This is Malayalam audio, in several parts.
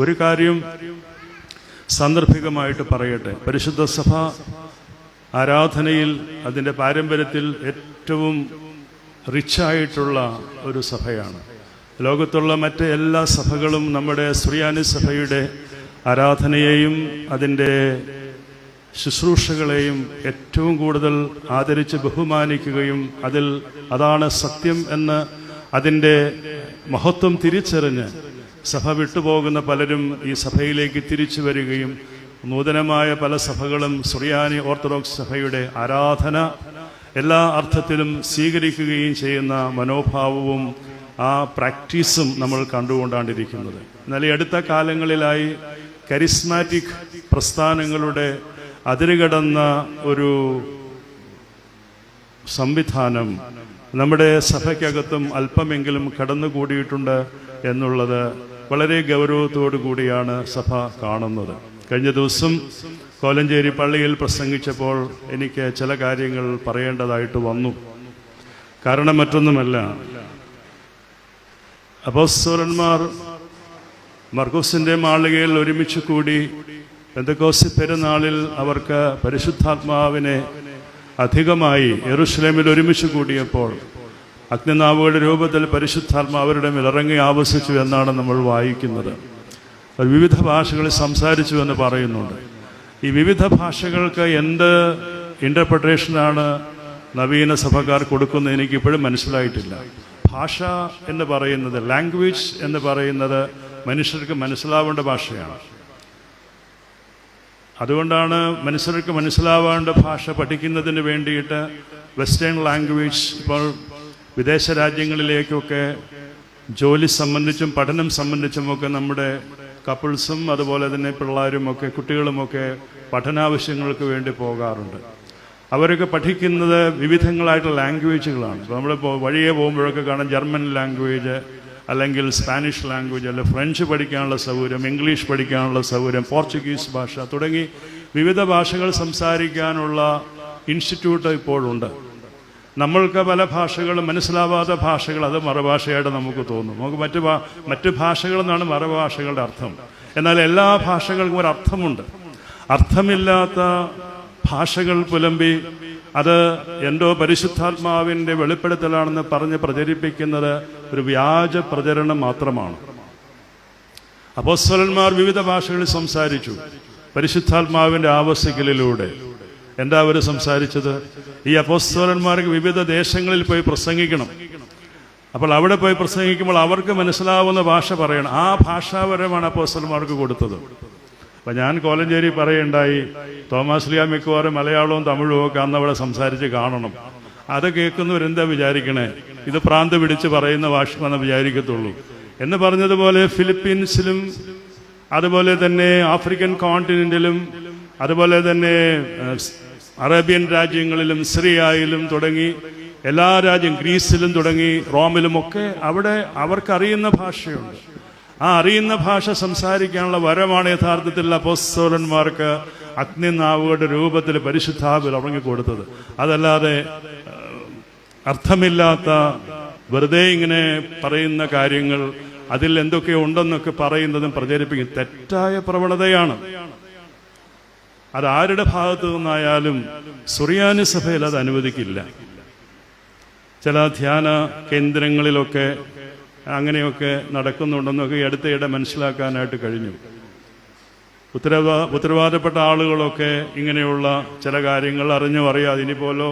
ഒരു കാര്യം സാന്ദർഭികമായിട്ട് പറയട്ടെ. പരിശുദ്ധ സഭ ആരാധനയിൽ അതിന്റെ പാരമ്പര്യത്തിൽ ഏറ്റവും റിച്ചായിട്ടുള്ള ഒരു സഭയാണ്. ലോകത്തുള്ള മറ്റ് എല്ലാ സഭകളും നമ്മുടെ സുറിയാനി സഭയുടെ ആരാധനയെയും അതിന്റെ ശുശ്രൂഷകളെയും ഏറ്റവും കൂടുതൽ ആദരിച്ച് ബഹുമാനിക്കുകയും അതിൽ അതാണ് സത്യം എന്ന് അതിന്റെ മഹത്വം തിരിച്ചറിഞ്ഞ് സഭ വിട്ടുപോകുന്ന പലരും ഈ സഭയിലേക്ക് തിരിച്ചു വരികയും നൂതനമായ പല സഭകളും സുറിയാനി ഓർത്തഡോക്സ് സഭയുടെ ആരാധന എല്ലാ അർത്ഥത്തിലും സ്വീകരിക്കുകയും ചെയ്യുന്ന മനോഭാവവും ആ പ്രാക്ടീസും നമ്മൾ കണ്ടുകൊണ്ടാണ്ടിരിക്കുന്നത്. എന്നാൽ ഈ അടുത്ത കാലങ്ങളിലായി കരിസ്മാറ്റിക് പ്രസ്ഥാനങ്ങളുടെ അതിരുകടന്ന ഒരു സംവിധാനം നമ്മുടെ സഭയ്ക്കകത്തും അല്പമെങ്കിലും കടന്നുകൂടിയിട്ടുണ്ട് എന്നുള്ളത് വളരെ ഗൗരവത്തോടു കൂടിയാണ് സഭ കാണുന്നത്. കഴിഞ്ഞ ദിവസം കോലഞ്ചേരി പള്ളിയിൽ പ്രസംഗിച്ചപ്പോൾ എനിക്ക് ചില കാര്യങ്ങൾ പറയേണ്ടതായിട്ട് വന്നു. കാരണം മറ്റൊന്നുമല്ല അപ്പോസ്തോലന്മാർ മർഗോസിന്റെ മാളികയിൽ ഒരുമിച്ച് കൂടി പെന്തക്കോസി പെരുന്നാളിൽ അവർക്ക് പരിശുദ്ധാത്മാവിനെ അധികമായി എറുസ്ലേമിൽ ഒരുമിച്ച് കൂടിയപ്പോൾ അഗ്നിനാവുകളുടെ രൂപത്തിൽ പരിശുദ്ധാത്മ അവരുടെ മേലിറങ്ങി ആവസിച്ചു എന്നാണ് നമ്മൾ വായിക്കുന്നത്. വിവിധ ഭാഷകളിൽ സംസാരിച്ചു എന്ന് പറയുന്നുണ്ട്. ഈ വിവിധ ഭാഷകൾക്ക് എന്ത് ഇന്റർപ്രിട്ടേഷനാണ് നവീന സഭക്കാർ കൊടുക്കുന്നത് എനിക്കിപ്പോഴും മനസ്സിലായിട്ടില്ല. ഭാഷ എന്ന് പറയുന്നത് ലാംഗ്വേജ് എന്ന് പറയുന്നത് മനുഷ്യർക്ക് മനസ്സിലാവേണ്ട ഭാഷയാണ്. അതുകൊണ്ടാണ് മനുഷ്യർക്ക് മനസ്സിലാവേണ്ട ഭാഷ പഠിക്കുന്നതിന് വേണ്ടിയിട്ട് വെസ്റ്റേൺ ലാംഗ്വേജ് ഇപ്പോൾ വിദേശ രാജ്യങ്ങളിലേക്കൊക്കെ ജോലി സംബന്ധിച്ചും പഠനം സംബന്ധിച്ചുമൊക്കെ നമ്മുടെ കപ്പിൾസും അതുപോലെ തന്നെ പിള്ളേരുമൊക്കെ കുട്ടികളുമൊക്കെ പഠനാവശ്യങ്ങൾക്ക് വേണ്ടി പോകാറുണ്ട്. അവരൊക്കെ പഠിക്കുന്നത് വിവിധങ്ങളായിട്ടുള്ള ലാംഗ്വേജുകളാണ്. ഇപ്പോൾ നമ്മളിപ്പോൾ വഴിയെ പോകുമ്പോഴൊക്കെ കാണാം ജർമ്മൻ ലാംഗ്വേജ് അല്ലെങ്കിൽ സ്പാനിഷ് ലാംഗ്വേജ് അല്ലെ ഫ്രഞ്ച് പഠിക്കാനുള്ള സൗകര്യം ഇംഗ്ലീഷ് പഠിക്കാനുള്ള സൗകര്യം പോർച്ചുഗീസ് ഭാഷ തുടങ്ങി വിവിധ ഭാഷകൾ സംസാരിക്കാനുള്ള ഇൻസ്റ്റിറ്റ്യൂട്ട് ഇപ്പോഴുണ്ട്. നമ്മൾക്ക് പല ഭാഷകളും മനസ്സിലാവാത്ത ഭാഷകൾ അത് മറുഭാഷയായിട്ട് നമുക്ക് തോന്നും. നമുക്ക് മറ്റു മറ്റ് ഭാഷകളെന്നാണ് മറുഭാഷകളുടെ അർത്ഥം. എന്നാൽ എല്ലാ ഭാഷകൾക്കും ഒരു അർത്ഥമുണ്ട്. അർത്ഥമില്ലാത്ത ഭാഷകൾ പുലമ്പി അത് എന്തോ പരിശുദ്ധാത്മാവിന്റെ വെളിപ്പെടുത്തലാണെന്ന് പറഞ്ഞ് പ്രചരിപ്പിക്കുന്നത് ഒരു വ്യാജ പ്രചരണം മാത്രമാണ്. അപ്പോസ്വലന്മാർ വിവിധ ഭാഷകളിൽ സംസാരിച്ചു. പരിശുദ്ധാത്മാവിന്റെ ആവസിക്കലിലൂടെ എന്താ അവർ സംസാരിച്ചത്? ഈ അപ്പോസ്തോലന്മാർക്ക് വിവിധ ദേശങ്ങളിൽ പോയി പ്രസംഗിക്കണം. അപ്പോൾ അവിടെ പോയി പ്രസംഗിക്കുമ്പോൾ അവർക്ക് മനസ്സിലാവുന്ന ഭാഷ പറയണം. ആ ഭാഷാപരമാണ് അപ്പോസ്തലന്മാർക്ക് കൊടുത്തത്. അപ്പം ഞാൻ കോലഞ്ചേരി പറയുണ്ടായി തോമസ് ലിയ മിക്കവാറും മലയാളവും തമിഴും ഒക്കെ അന്ന് അവിടെ സംസാരിച്ച് കാണണം. അത് കേൾക്കുന്നവരെന്താ വിചാരിക്കണേ? ഇത് പ്രാന്ത് പിടിച്ച് പറയുന്ന ഭാഷമെന്ന് വിചാരിക്കത്തുള്ളൂ. എന്ന് പറഞ്ഞതുപോലെ ഫിലിപ്പീൻസിലും അതുപോലെ തന്നെ ആഫ്രിക്കൻ കോണ്ടിനെന്റിലും അതുപോലെ തന്നെ അറേബ്യൻ രാജ്യങ്ങളിലും സിറിയയിലും തുടങ്ങി എല്ലാ രാജ്യം ഗ്രീസിലും തുടങ്ങി റോമിലുമൊക്കെ അവിടെ അവർക്കറിയുന്ന ഭാഷയുണ്ട്. ആ അറിയുന്ന ഭാഷ സംസാരിക്കാനുള്ള വരമാണ് യഥാർത്ഥത്തിൽ അപ്പോസ്തോലന്മാർക്ക് അഗ്നിനാവുകളുടെ രൂപത്തിൽ പരിശുദ്ധാവിൽ ഉറങ്ങിക്കൊടുത്തത് അതല്ലാതെ അർത്ഥമില്ലാത്ത വെറുതെ ഇങ്ങനെ പറയുന്ന കാര്യങ്ങൾ അതിൽ എന്തൊക്കെ ഉണ്ടെന്നൊക്കെ പറയുന്നതും പ്രചരിപ്പിക്കും തെറ്റായ പ്രവണതയാണ്. അത് ആരുടെ ഭാഗത്തു നിന്നായാലും സുറിയാനി സഭയിൽ അത് അനുവദിക്കില്ല. ചില ധ്യാന കേന്ദ്രങ്ങളിലൊക്കെ അങ്ങനെയൊക്കെ നടക്കുന്നുണ്ടെന്നൊക്കെ അടുത്തയിടെ മനസ്സിലാക്കാനായിട്ട് കഴിഞ്ഞു. ഉത്തരവാ ഉത്തരവാദപ്പെട്ട ആളുകളൊക്കെ ഇങ്ങനെയുള്ള ചില കാര്യങ്ങൾ അറിഞ്ഞോ അറിയാതെ ഇനിപ്പോലോ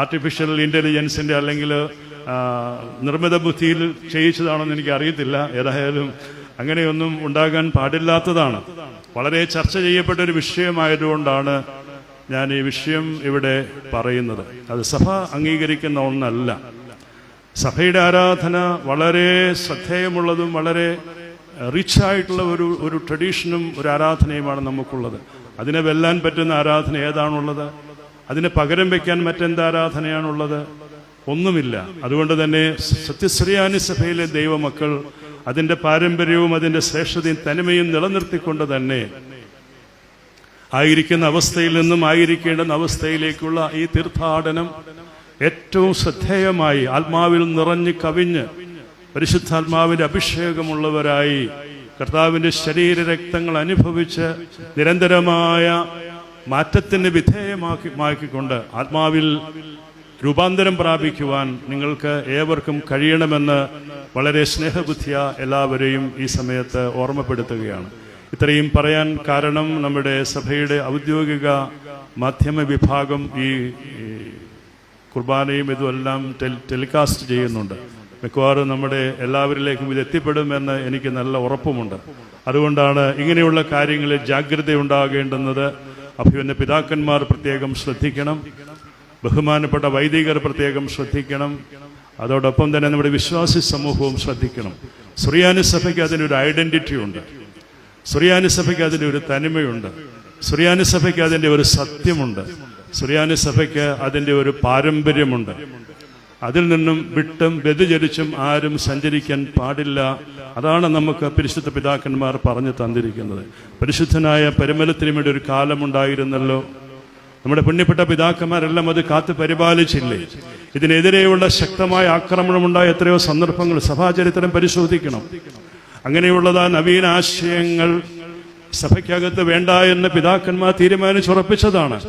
ആർട്ടിഫിഷ്യൽ ഇന്റലിജൻസിന്റെ അല്ലെങ്കിൽ നിർമ്മിത ബുദ്ധിയിൽ ചെയ്യിച്ചതാണെന്ന് എനിക്ക് അറിയത്തില്ല ഏതായാലും അങ്ങനെയൊന്നും ഉണ്ടാകാൻ പാടില്ലാത്തതാണ്. വളരെ ചർച്ച ചെയ്യപ്പെട്ട ഒരു വിഷയമായതുകൊണ്ടാണ് ഞാൻ ഈ വിഷയം ഇവിടെ പറയുന്നത്. അത് സഭ അംഗീകരിക്കുന്ന ഒന്നല്ല. സഭയുടെ ആരാധന വളരെ ശ്രദ്ധേയമുള്ളതും വളരെ റിച്ച് ആയിട്ടുള്ള ഒരു ഒരു ട്രഡീഷനും ഒരു ആരാധനയുമാണ് നമുക്കുള്ളത്. അതിനെ വെല്ലാൻ പറ്റുന്ന ആരാധന ഏതാണുള്ളത്? അതിന് പകരം വയ്ക്കാൻ മറ്റെന്ത് ആരാധനയാണുള്ളത്? ഒന്നുമില്ല. അതുകൊണ്ട് തന്നെ സത്യശ്രീയാനി സഭയിലെ ദൈവമക്കൾ അതിന്റെ പാരമ്പര്യവും അതിന്റെ ശ്രേഷ്ഠതയും തനിമയും നിലനിർത്തിക്കൊണ്ട് തന്നെ ആയിരിക്കുന്ന അവസ്ഥയിൽ നിന്നും ആയിരിക്കേണ്ടുന്ന അവസ്ഥയിലേക്കുള്ള ഈ തീർത്ഥാടനം ഏറ്റവും ശ്രദ്ധേയമായി ആത്മാവിൽ നിറഞ്ഞു കവിഞ്ഞ് പരിശുദ്ധാത്മാവിന്റെ അഭിഷേകമുള്ളവരായി കർത്താവിന്റെ ശരീര രക്തങ്ങൾ അനുഭവിച്ച് നിരന്തരമായ മാറ്റത്തിന് വിധേയമാക്കി മാക്കിക്കൊണ്ട് ആത്മാവിൽ രൂപാന്തരം പ്രാപിക്കുവാൻ നിങ്ങൾക്ക് ഏവർക്കും കഴിയണമെന്ന് വളരെ സ്നേഹബുദ്ധിയ എല്ലാവരെയും ഈ സമയത്ത് ഓർമ്മപ്പെടുത്തുകയാണ്. ഇത്രയും പറയാൻ കാരണം നമ്മുടെ സഭയുടെ ഔദ്യോഗിക മാധ്യമ വിഭാഗം ഈ കുർബാനയും ഇതുമെല്ലാം ടെലികാസ്റ്റ് ചെയ്യുന്നുണ്ട്. മിക്കവാറും നമ്മുടെ എല്ലാവരിലേക്കും ഇത് എത്തിപ്പെടുമെന്ന് എനിക്ക് നല്ല ഉറപ്പുമുണ്ട്. അതുകൊണ്ടാണ് ഇങ്ങനെയുള്ള കാര്യങ്ങളിൽ ജാഗ്രത ഉണ്ടാകേണ്ടുന്നത് അഭിമന്യ പിതാക്കന്മാർ പ്രത്യേകം ശ്രദ്ധിക്കണം. ബഹുമാനപ്പെട്ട വൈദികർ പ്രത്യേകം ശ്രദ്ധിക്കണം. അതോടൊപ്പം തന്നെ നമ്മുടെ വിശ്വാസി സമൂഹവും ശ്രദ്ധിക്കണം. സുറിയാനി സഭയ്ക്ക് അതിനൊരു ഐഡന്റിറ്റി ഉണ്ട്. സുറിയാനി സഭയ്ക്ക് അതിന്റെ ഒരു തനിമയുണ്ട്. സുറിയാനി സഭയ്ക്ക് അതിന്റെ ഒരു സത്യമുണ്ട്. സുറിയാനി സഭയ്ക്ക് അതിന്റെ ഒരു പാരമ്പര്യമുണ്ട്. അതിൽ നിന്നും വിട്ടും വ്യതിചരിച്ചും ആരും സഞ്ചരിക്കാൻ പാടില്ല. അതാണ് നമുക്ക് പരിശുദ്ധ പിതാക്കന്മാർ പറഞ്ഞു തന്നിരിക്കുന്നത്. പരിശുദ്ധനായ പരിമലത്തിനുവേണ്ടി ഒരു കാലമുണ്ടായിരുന്നല്ലോ. നമ്മുടെ പുണ്യപ്പെട്ട പിതാക്കന്മാരെല്ലാം അത് കാത്തു പരിപാലിച്ചില്ലേ? ഇതിനെതിരെയുള്ള ശക്തമായ ആക്രമണമുണ്ടായ എത്രയോ സന്ദർഭങ്ങൾ സഭാചരിത്രം പരിശോധിക്കണം. അങ്ങനെയുള്ളതാ നവീന ആശയങ്ങൾ സഭയ്ക്കകത്ത് വേണ്ട എന്ന് പിതാക്കന്മാർ തീരുമാനിച്ചുറപ്പിച്ചതാണ്.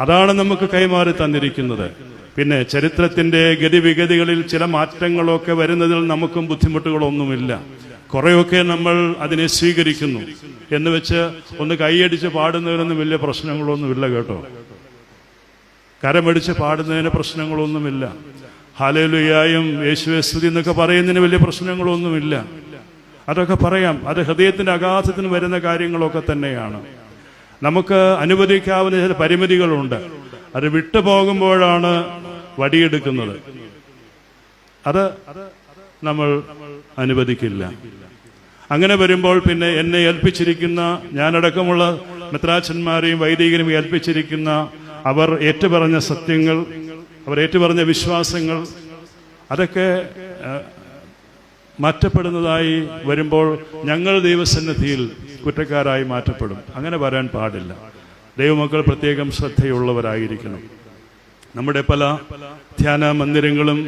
അതാണ് നമുക്ക് കൈമാറി തന്നിരിക്കുന്നത്. പിന്നെ ചരിത്രത്തിന്റെ ഗതിവിഗതികളിൽ ചില മാറ്റങ്ങളൊക്കെ വരുന്നതിൽ നമുക്കും ബുദ്ധിമുട്ടുകളൊന്നുമില്ല. കുറെയൊക്കെ നമ്മൾ അതിനെ സ്വീകരിക്കുന്നു. എന്ന് വെച്ച് ഒന്ന് കൈയടിച്ച് പാടുന്നതിനൊന്നും വലിയ പ്രശ്നങ്ങളൊന്നുമില്ല കേട്ടോ. കരമടിച്ച് പാടുന്നതിന് പ്രശ്നങ്ങളൊന്നുമില്ല. ഹാലലുയായും യേശുവെ സ്തുതി എന്നൊക്കെ പറയുന്നതിന് വലിയ പ്രശ്നങ്ങളൊന്നുമില്ല. അതൊക്കെ പറയാം. അത് ഹൃദയത്തിന്റെ അഗാധത്തിന് വരുന്ന കാര്യങ്ങളൊക്കെ തന്നെയാണ്. നമുക്ക് അനുവദിക്കാവുന്ന ചില പരിമിതികളുണ്ട്. അത് വിട്ടുപോകുമ്പോഴാണ് വടിയെടുക്കുന്നത്. അത് നമ്മൾ അനുവദിക്കില്ല. അങ്ങനെ വരുമ്പോൾ പിന്നെ എന്നെ ഏൽപ്പിച്ചിരിക്കുന്ന ഞാനടക്കമുള്ള മിത്രാച്ചന്മാരെയും വൈദികരും ഏൽപ്പിച്ചിരിക്കുന്ന അവർ ഏറ്റുപറഞ്ഞ സത്യങ്ങൾ അവർ ഏറ്റുപറഞ്ഞ വിശ്വാസങ്ങൾ അതൊക്കെ മാറ്റപ്പെടുന്നതായി വരുമ്പോൾ ഞങ്ങൾ ദൈവസന്നിധിയിൽ കുറ്റക്കാരായി മാറ്റപ്പെടും. അങ്ങനെ വരാൻ പാടില്ല. ദൈവമക്കൾ പ്രത്യേകം ശ്രദ്ധയുള്ളവരായിരിക്കണം. നമ്മുടെ പല ധ്യാന മന്ദിരങ്ങളും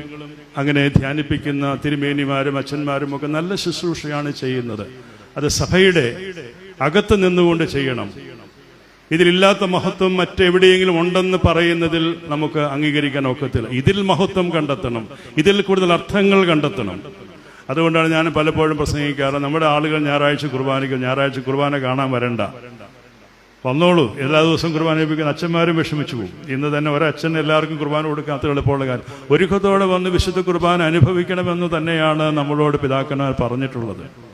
അങ്ങനെ ധ്യാനിപ്പിക്കുന്ന തിരുമേനിമാരും അച്ഛന്മാരും ഒക്കെ നല്ല ശുശ്രൂഷയാണ് ചെയ്യുന്നത്. അത് സഭയുടെ അകത്ത് നിന്നുകൊണ്ട് ചെയ്യണം. ഇതിലില്ലാത്ത മഹത്വം മറ്റെവിടെയെങ്കിലും ഉണ്ടെന്ന് പറയുന്നതിൽ നമുക്ക് അംഗീകരിക്കാൻ ഒക്കത്തില്ല. ഇതിൽ മഹത്വം കണ്ടെത്തണം. ഇതിൽ കൂടുതൽ അർത്ഥങ്ങൾ കണ്ടെത്തണം. അതുകൊണ്ടാണ് ഞാൻ പലപ്പോഴും പ്രസംഗിക്കാറ് നമ്മുടെ ആളുകൾ ഞായറാഴ്ച കുർബാനയ്ക്ക് ഞായറാഴ്ച കുർബാന കാണാൻ വരണ്ട. വന്നോളൂ. എല്ലാ ദിവസവും കുർബാന ലഭിക്കുന്ന അച്ഛന്മാരും വിഷമിച്ചു പോകും. ഇന്ന് തന്നെ ഒരച്ഛൻ എല്ലാവർക്കും കുർബാന കൊടുക്കാത്ത എളുപ്പമുള്ള കാര്യം. ഒരുക്കത്തോടെ വന്ന് വിശുദ്ധ കുർബാന അനുഭവിക്കണമെന്ന് തന്നെയാണ് നമ്മളോട് പിതാക്കന്മാർ പറഞ്ഞിട്ടുള്ളത്.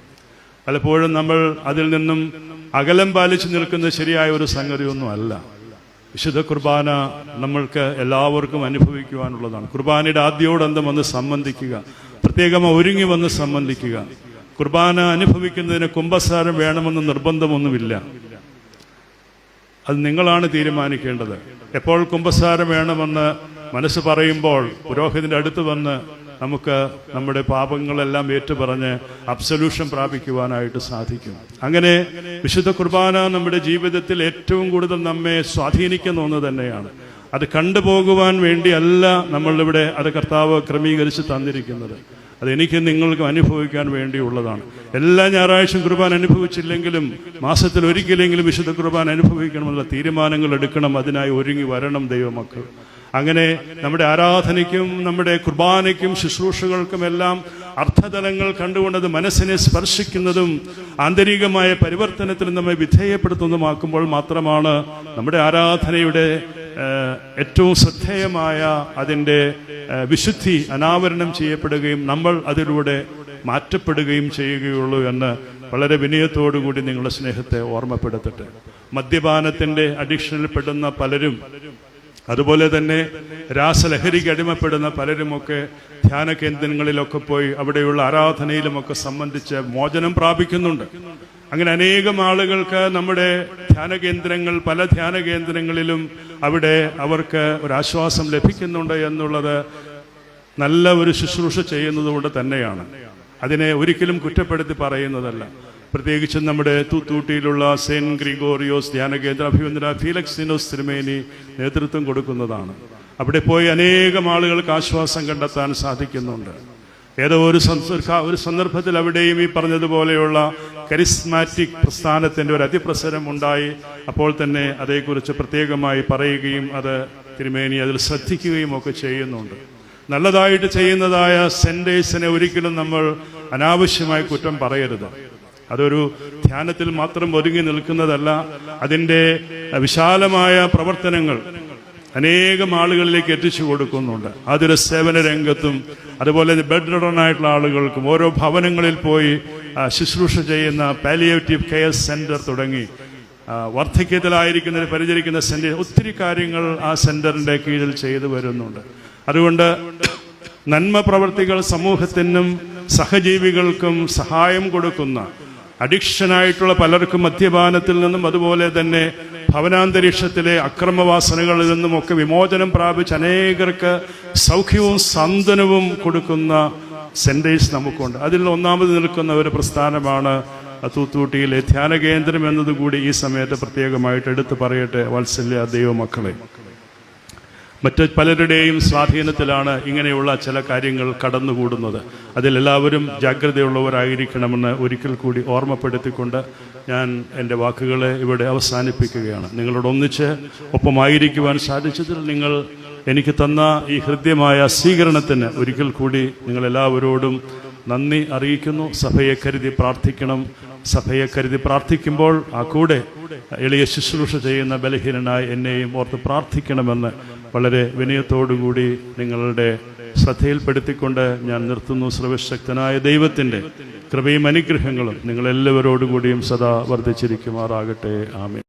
പലപ്പോഴും നമ്മൾ അതിൽ നിന്നും അകലം പാലിച്ചു നിൽക്കുന്ന ശരിയായ ഒരു സംഗതിയൊന്നും അല്ല. വിശുദ്ധ കുർബാന നമ്മൾക്ക് എല്ലാവർക്കും അനുഭവിക്കുവാനുള്ളതാണ്. കുർബാനയുടെ ആദ്യോടന്തം വന്ന് സംബന്ധിക്കുക പ്രത്യേകമായി ഒരുങ്ങി വന്ന് സംബന്ധിക്കുക. കുർബാന അനുഭവിക്കുന്നതിന് കുംഭസാരം വേണമെന്ന് നിർബന്ധമൊന്നുമില്ല. അത് നിങ്ങളാണ് തീരുമാനിക്കേണ്ടത്. എപ്പോൾ കുംഭസാരം വേണമെന്ന് മനസ്സ് പറയുമ്പോൾ പുരോഹിതന്റെ അടുത്ത് വന്ന് നമുക്ക് നമ്മുടെ പാപങ്ങളെല്ലാം ഏറ്റുപറഞ്ഞ് അബ്സല്യൂഷൻ പ്രാപിക്കുവാനായിട്ട് സാധിക്കും. അങ്ങനെ വിശുദ്ധ കുർബാന നമ്മുടെ ജീവിതത്തിൽ ഏറ്റവും കൂടുതൽ നമ്മെ സ്വാധീനിക്കുന്ന ഒന്ന് തന്നെയാണ്. അത് കണ്ടുപോകുവാൻ വേണ്ടിയല്ല നമ്മളിവിടെ അത് കർത്താവ് ക്രമീകരിച്ച് തന്നിരിക്കുന്നത്. അതെനിക്ക് നിങ്ങൾക്കും അനുഭവിക്കാൻ വേണ്ടിയുള്ളതാണ്. എല്ലാ ഞായറാഴ്ചയും കുർബാന അനുഭവിച്ചില്ലെങ്കിലും മാസത്തിൽ ഒരിക്കലെങ്കിലും വിശുദ്ധ കുർബാന അനുഭവിക്കണമെന്നുള്ള തീരുമാനങ്ങൾ എടുക്കണം അതിനായി ഒരുങ്ങി വരണം ദൈവമക്കൾ. അങ്ങനെ നമ്മുടെ ആരാധനയ്ക്കും നമ്മുടെ കുർബാനയ്ക്കും ശുശ്രൂഷകൾക്കുമെല്ലാം അർത്ഥതലങ്ങൾ കണ്ടുകൊണ്ടത് മനസ്സിനെ സ്പർശിക്കുന്നതും ആന്തരികമായ പരിവർത്തനത്തിന് നമ്മെ വിധേയപ്പെടുത്തുന്നതുമാക്കുമ്പോൾ മാത്രമാണ് നമ്മുടെ ആരാധനയുടെ ഏറ്റവും ശ്രദ്ധേയമായ അതിന്റെ വിശുദ്ധി അനാവരണം ചെയ്യപ്പെടുകയും നമ്മൾ അതിലൂടെ മാറ്റപ്പെടുകയും ചെയ്യുകയുള്ളൂ എന്ന് വളരെ വിനയത്തോടുകൂടി നിങ്ങളുടെ സ്നേഹത്തെ ഓർമ്മപ്പെടുത്തട്ടെ. മദ്യപാനത്തിന്റെ അഡിക്ഷനിൽ പെടുന്ന പലരും അതുപോലെ തന്നെ രാസലഹരിക്ക് അടിമപ്പെടുന്ന പലരുമൊക്കെ ധ്യാന കേന്ദ്രങ്ങളിലൊക്കെ പോയി അവിടെയുള്ള ആരാധനയിലുമൊക്കെ സംബന്ധിച്ച് മോചനം പ്രാപിക്കുന്നുണ്ട്. അങ്ങനെ അനേകം ആളുകൾക്ക് നമ്മുടെ ധ്യാന കേന്ദ്രങ്ങൾ പല ധ്യാന കേന്ദ്രങ്ങളിലും അവിടെ അവർക്ക് ഒരാശ്വാസം ലഭിക്കുന്നുണ്ട് എന്നുള്ളത് നല്ല ഒരു ശുശ്രൂഷ ചെയ്യുന്നതുകൊണ്ട് തന്നെയാണ്. അതിനെ ഒരിക്കലും കുറ്റപ്പെടുത്തി പറയുന്നതല്ല. പ്രത്യേകിച്ചും നമ്മുടെ തൂത്തൂട്ടിയിലുള്ള സെന്റ് ഗ്രിഗോറിയോസ് ധ്യാനകേന്ദ്ര അഭിവന്ദന ഫീലക്സിനോസ് തിരുമേനി നേതൃത്വം കൊടുക്കുന്നതാണ്. അവിടെ പോയി അനേകം ആളുകൾക്ക് ആശ്വാസം കണ്ടെത്താൻ സാധിക്കുന്നുണ്ട്. ഏതോ ഒരു ഒരു സന്ദർഭത്തിൽ അവിടെയും ഈ പറഞ്ഞതുപോലെയുള്ള കരിസ്മാറ്റിക് പ്രസ്ഥാനത്തിന്റെ ഒരു അതിപ്രസരം ഉണ്ടായി. അപ്പോൾ തന്നെ അതേക്കുറിച്ച് പ്രത്യേകമായി പറയുകയും അത് തിരുമേനി അതിൽ ശ്രദ്ധിക്കുകയും ഒക്കെ ചെയ്യുന്നുണ്ട്. നല്ലതായിട്ട് ചെയ്യുന്നതായ സെന്റേഴ്സിനെ ഒരിക്കലും നമ്മൾ അനാവശ്യമായി കുറ്റം പറയരുത്. അതൊരു ധ്യാനത്തിൽ മാത്രം ഒതുങ്ങി നിൽക്കുന്നതല്ല അതിന്റെ വിശാലമായ പ്രവർത്തനങ്ങൾ അനേകം ആളുകളിലേക്ക് എത്തിച്ചു കൊടുക്കുന്നുണ്ട്. അതൊരു സേവന രംഗത്തും അതുപോലെ ബെഡ് ആയിട്ടുള്ള ആളുകൾക്കും ഓരോ ഭവനങ്ങളിൽ പോയി ശുശ്രൂഷ ചെയ്യുന്ന പാലിയേറ്റീവ് കെയർ സെന്റർ തുടങ്ങി. വാർദ്ധക്യത്തിലായിരിക്കുന്നതിന് പരിചരിക്കുന്ന സെന്റർ ഒത്തിരി കാര്യങ്ങൾ ആ സെന്ററിന്റെ കീഴിൽ ചെയ്തു വരുന്നുണ്ട്. അതുകൊണ്ട് നന്മ പ്രവർത്തികൾ സമൂഹത്തിനും സഹജീവികൾക്കും സഹായം കൊടുക്കുന്ന അഡിക്ഷനായിട്ടുള്ള പലർക്കും മദ്യപാനത്തിൽ നിന്നും അതുപോലെ തന്നെ ഭവനാന്തരീക്ഷത്തിലെ അക്രമവാസനകളിൽ നിന്നും ഒക്കെ വിമോചനം പ്രാപിച്ച് അനേകർക്ക് സൗഖ്യവും സാന്ത്വനവും കൊടുക്കുന്ന സെന്റേഴ്സ് നമുക്കുണ്ട്. അതിൽ ഒന്നാമത് നിൽക്കുന്ന ഒരു പ്രസ്ഥാനമാണ് തൂത്തുകുട്ടിയിലെ ധ്യാന കേന്ദ്രം എന്നതുകൂടി ഈ സമയത്ത് പ്രത്യേകമായിട്ട് എടുത്തു പറയട്ടെ വാത്സല്യ ദൈവമക്കളെ. മറ്റ് പലരുടെയും സ്വാധീനത്തിലാണ് ഇങ്ങനെയുള്ള ചില കാര്യങ്ങൾ കടന്നുകൂടുന്നത്. അതിലെല്ലാവരും ജാഗ്രതയുള്ളവരായിരിക്കണമെന്ന് ഒരിക്കൽ കൂടി ഓർമ്മപ്പെടുത്തിക്കൊണ്ട് ഞാൻ എന്റെ വാക്കുകളെ ഇവിടെ അവസാനിപ്പിക്കുകയാണ്. നിങ്ങളോട് ഒന്നിച്ച് ഒപ്പമായിരിക്കുവാൻ സാധിച്ചതിൽ നിങ്ങൾ എനിക്ക് തന്ന ഈ ഹൃദ്യമായ സ്വീകരണത്തിന് ഒരിക്കൽ കൂടി നിങ്ങളെല്ലാവരോടും നന്ദി അറിയിക്കുന്നു. സഭയെ കരുതി പ്രാർത്ഥിക്കണം. സഭയെ കരുതി പ്രാർത്ഥിക്കുമ്പോൾ ആ കൂടെ എളിയ ശുശ്രൂഷ ചെയ്യുന്ന ബലഹീനനായി എന്നെയും ഓർത്ത് പ്രാർത്ഥിക്കണമെന്ന് വളരെ വിനയത്തോടുകൂടി നിങ്ങളുടെ ശ്രദ്ധയിൽപ്പെടുത്തിക്കൊണ്ട് ഞാൻ നിർത്തുന്നു സർവശക്തനായ ദൈവത്തിന്റെ കൃപയും അനുഗ്രഹങ്ങളും നിങ്ങളെല്ലാവരോടുകൂടിയും സദാ വർദ്ധിച്ചിരിക്കുമാറാകട്ടെ. ആമേ